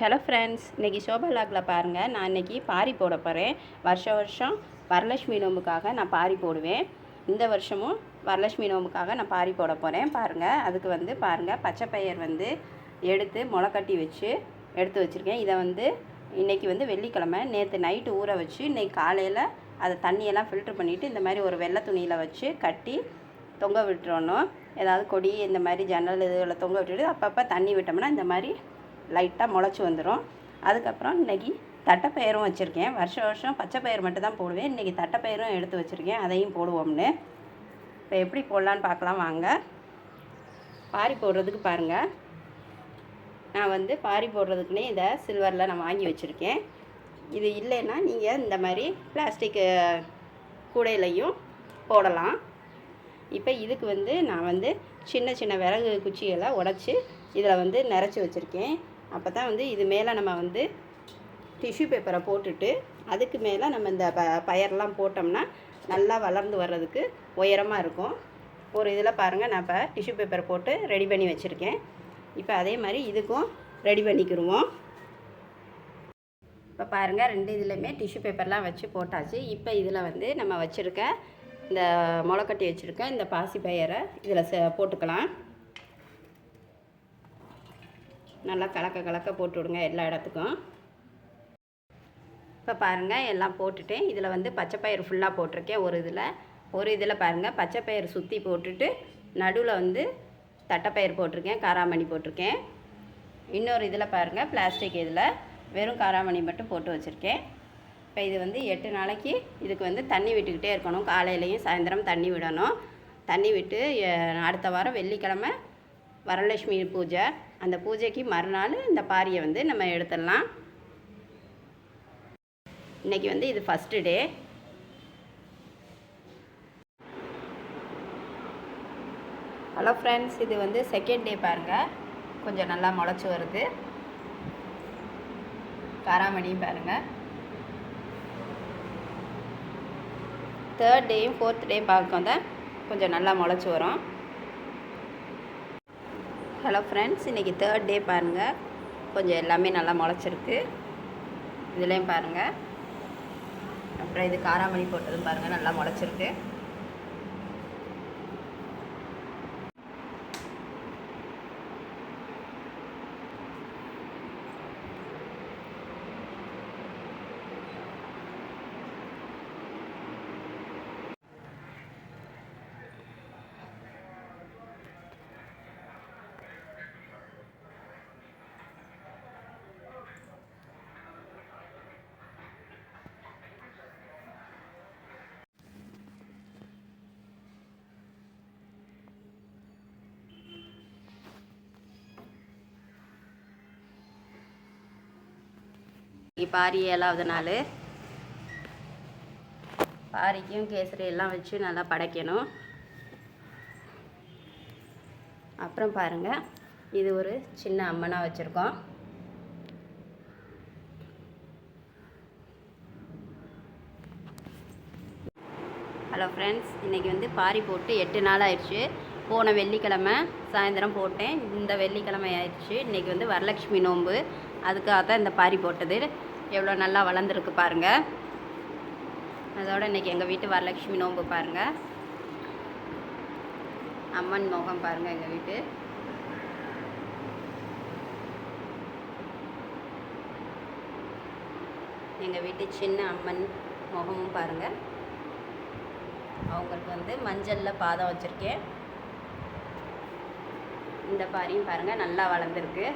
Hello friends இன்றைக்கி சோபா லாகில் பாருங்கள் நான் இன்றைக்கி பாரி போட போகிறேன் வருஷம் வருஷம் வரலட்சுமி நோம்புக்காக நான் பாரி போடுவேன். இந்த வருஷமும் வரலட்சுமி நோம்புக்காக நான் பாரி போட போகிறேன் பாருங்கள் அதுக்கு வந்து பாருங்கள் பச்சை பயிர் வந்து எடுத்து முளைக்கட்டி வச்சு எடுத்து வச்சுருக்கேன். இதை வந்து இன்றைக்கி வந்து வெள்ளிக்கிழமை. நேற்று நைட்டு ஊற வச்சு இன்றைக்கி காலையில் அதை தண்ணியெல்லாம் ஃபில்ட்ரு பண்ணிவிட்டு இந்த மாதிரி ஒரு வெள்ளை துணியில் வச்சு கட்டி தொங்க விட்டுறணும். ஏதாவது கொடி இந்த மாதிரி ஜன்னல் இதுகளை தொங்க விட்டுட்டு அப்பப்போ தண்ணி விட்டோம்னா இந்த மாதிரி லைட்டாக முளைச்சி வந்துடும் அதுக்கப்புறம் இன்றைக்கி தட்டைப்பயிரும் வச்சுருக்கேன். வருஷம் வருஷம் பச்சை பயிர் மட்டும் தான் போடுவேன். இன்றைக்கி தட்டைப்பயிரும் எடுத்து வச்சுருக்கேன். அதையும் போடுவோம்னு. இப்போ எப்படி போடலான்னு பார்க்கலாம். வாங்க. பாரி போடுறதுக்கு பாருங்கள் நான் வந்து பாரி போடுறதுக்குன்னே இதை சில்வரில் நான் வாங்கி வச்சுருக்கேன். இது இல்லைன்னா நீங்கள் இந்த மாதிரி பிளாஸ்டிக்கு கூடையிலையும் போடலாம். இப்போ இதுக்கு வந்து நான் வந்து சின்ன சின்ன விறகு குச்சிகளை உடச்சி இதில் வந்து நிறச்சி வச்சுருக்கேன். அப்போ தான் வந்து இது மேலே நம்ம வந்து டிஷ்யூ பேப்பரை போட்டுட்டு அதுக்கு மேலே நம்ம இந்த ப பயர்லாம் போட்டோம்னா நல்லா வளர்ந்து வர்றதுக்கு உயரமாக இருக்கும். ஒரு இதில் பாருங்கள் நான் இப்போ டிஷ்யூ பேப்பர் போட்டு ரெடி பண்ணி வச்சுருக்கேன். இப்போ அதே மாதிரி இதுக்கும் ரெடி பண்ணிக்கிடுவோம் இப்போ பாருங்கள் ரெண்டு இதுலேயுமே டிஷ்யூ பேப்பர்லாம் வச்சு போட்டாச்சு. இப்போ இதில் வந்து நம்ம வச்சுருக்க இந்த முளைக்கட்டி வச்சுருக்க இந்த பாசி பயிரை இதில் ச போட்டுக்கலாம். நல்லா கலக்க கலக்க போட்டு விடுங்க எல்லா இடத்துக்கும். இப்போ பாருங்கள் எல்லாம் போட்டுட்டேன். இதில் வந்து பச்சை பயிறு ஃபுல்லாக போட்டிருக்கேன் ஒரு இதில். ஒரு இதில் பாருங்கள் பச்சை பயிறு சுற்றி போட்டுட்டு நடுவில் வந்து தட்டைப்பயிறு போட்டிருக்கேன் காராமணி போட்டிருக்கேன். இன்னொரு இதில் பாருங்கள் பிளாஸ்டிக் இதில் வெறும் காராமணி மட்டும் போட்டு வச்சுருக்கேன். இப்போ இது வந்து எட்டு நாளைக்கு இதுக்கு வந்து தண்ணி விட்டுக்கிட்டே இருக்கணும். காலையிலையும் சாயந்தரம் தண்ணி விடணும். தண்ணி விட்டு அடுத்த வாரம் வெள்ளிக்கிழமை வரலட்சுமி பூஜை. அந்த பூஜைக்கு மறுநாள் இந்த பாரியை வந்து நம்ம எடுத்துடலாம். இன்றைக்கி வந்து இது ஃபஸ்ட்டு டே ஹலோ ஃப்ரெண்ட்ஸ் இது வந்து செகண்ட் டே பாருங்கள் கொஞ்சம் நல்லா முளைச்சி வருது. காராமணியும் பாருங்கள் தேர்ட் டேயும் ஃபோர்த் டே பார்க்க தான் கொஞ்சம் நல்லா முளைச்சி வரும். ஹலோ ஃப்ரெண்ட்ஸ் இன்றைக்கி தேர்ட் டே பாருங்கள் கொஞ்சம் எல்லாமே நல்லா முளைச்சிருக்கு. இதுலேயும் பாருங்கள் அப்புறம் இது காராமணி போட்டதும் பாருங்கள் நல்லா முளைச்சிருக்கு. இன்றைக்கி பாரி ஏழாவது நாள். பாரிக்கும் கேசரி எல்லாம் வச்சு நல்லா படைக்கணும். அப்புறம் பாருங்கள் இது ஒரு சின்ன அம்மனாக வச்சுருக்கோம். ஹலோ ஃப்ரெண்ட்ஸ் இன்றைக்கி வந்து பாரி போட்டு எட்டு நாள் ஆயிடுச்சு. போன வெள்ளிக்கிழமை சாயந்தரம் போட்டேன். இந்த வெள்ளிக்கிழமை ஆயிடுச்சு. இன்றைக்கி வந்து வரலட்சுமி நோன்பு. அதுக்காக தான் இந்த பாரி போட்டது. எவ்வளோ நல்லா வளர்ந்துருக்கு பாருங்கள் அதோடு இன்றைக்கி எங்கள் வீட்டு வரலட்சுமி நோன்பு பாருங்கள் அம்மன் முகம் பாருங்கள் எங்கள் வீட்டு. எங்கள் வீட்டு சின்ன அம்மன் முகமும் பாருங்கள் அவங்களுக்கு வந்து மஞ்சளில் பாதம் வச்சுருக்கேன். இந்த பாரியும் பாருங்கள் நல்லா வளர்ந்துருக்கு.